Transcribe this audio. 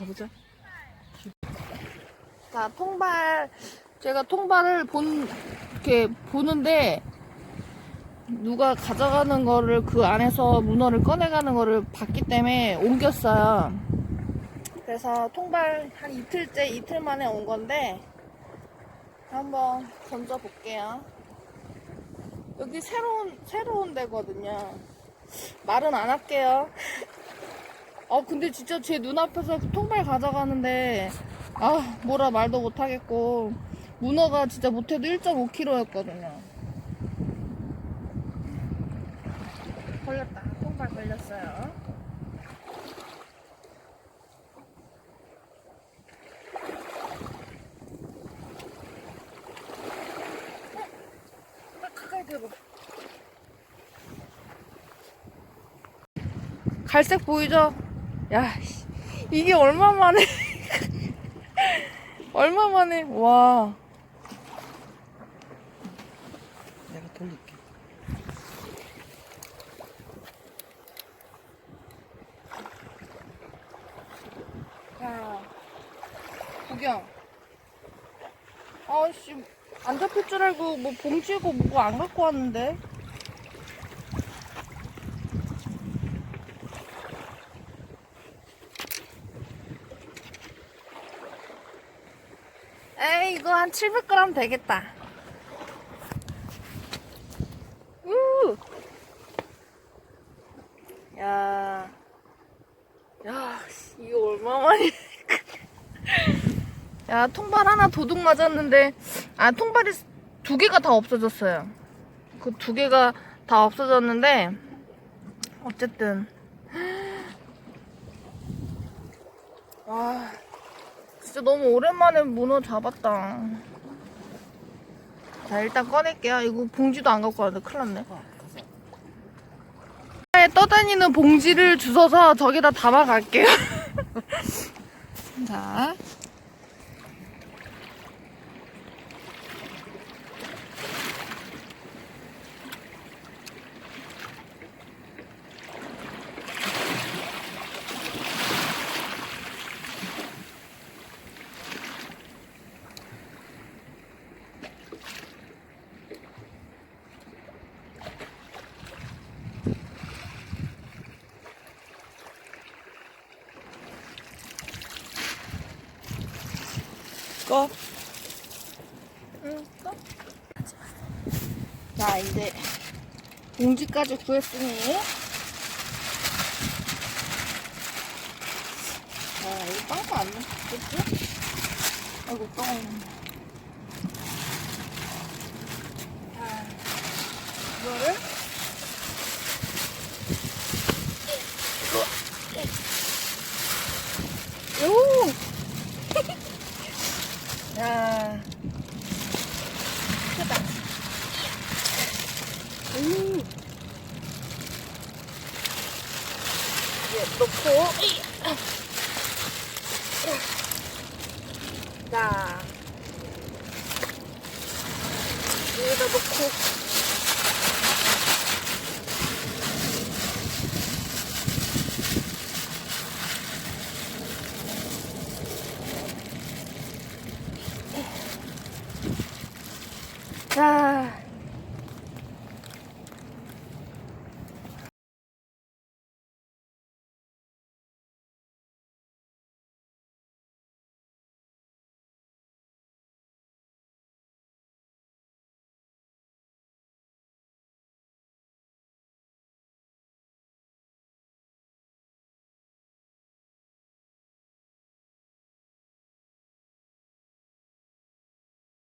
가보자. 자, 통발, 제가 통발을 본, 이렇게 보는데, 누가 가져가는 거를 그 안에서 문어를 꺼내가는 거를 봤기 때문에 옮겼어요. 그래서 통발 한 이틀째, 이틀 만에 온 건데, 한번 던져볼게요. 여기 새로운, 새로운 데거든요. 말은 안 할게요. 아, 근데 진짜 제 눈앞에서 통발 가져가는데, 아, 뭐라 말도 못 하겠고, 문어가 진짜 못해도 1.5kg였거든요. 걸렸다. 통발 걸렸어요. 어? 갈색 보이죠? 야, 씨, 이게 얼마 만에, 얼마 만에, 와. 내가 돌릴게. 야, 구경. 아씨, 안 잡힐 줄 알고 뭐 봉지고 뭐고 안 갖고 왔는데. 에이, 이거 한 700g 되겠다. 우! 야. 야, 씨, 이거 얼마만이. 야, 통발 하나 도둑 맞았는데, 아, 통발이 두 개가 다 없어졌어요. 그 두 개가 다 없어졌는데, 어쨌든. 와, 진짜 너무 오랜만에 문어 잡았다. 자, 일단 꺼낼게요. 이거 봉지도 안 갖고 왔는데 큰일 났네. 어. 에 떠다니는 봉지를 주워서 저기다 담아갈게요. 자. 꺼. 응, 또? 자, 이제 봉지까지 구했으니. 자, 이거 빵도 안 넣겠지? 아이고, 빵. 자, 이거를. 요! 야. 크다. 음. 넣고, 이. 자. 여기다 넣고.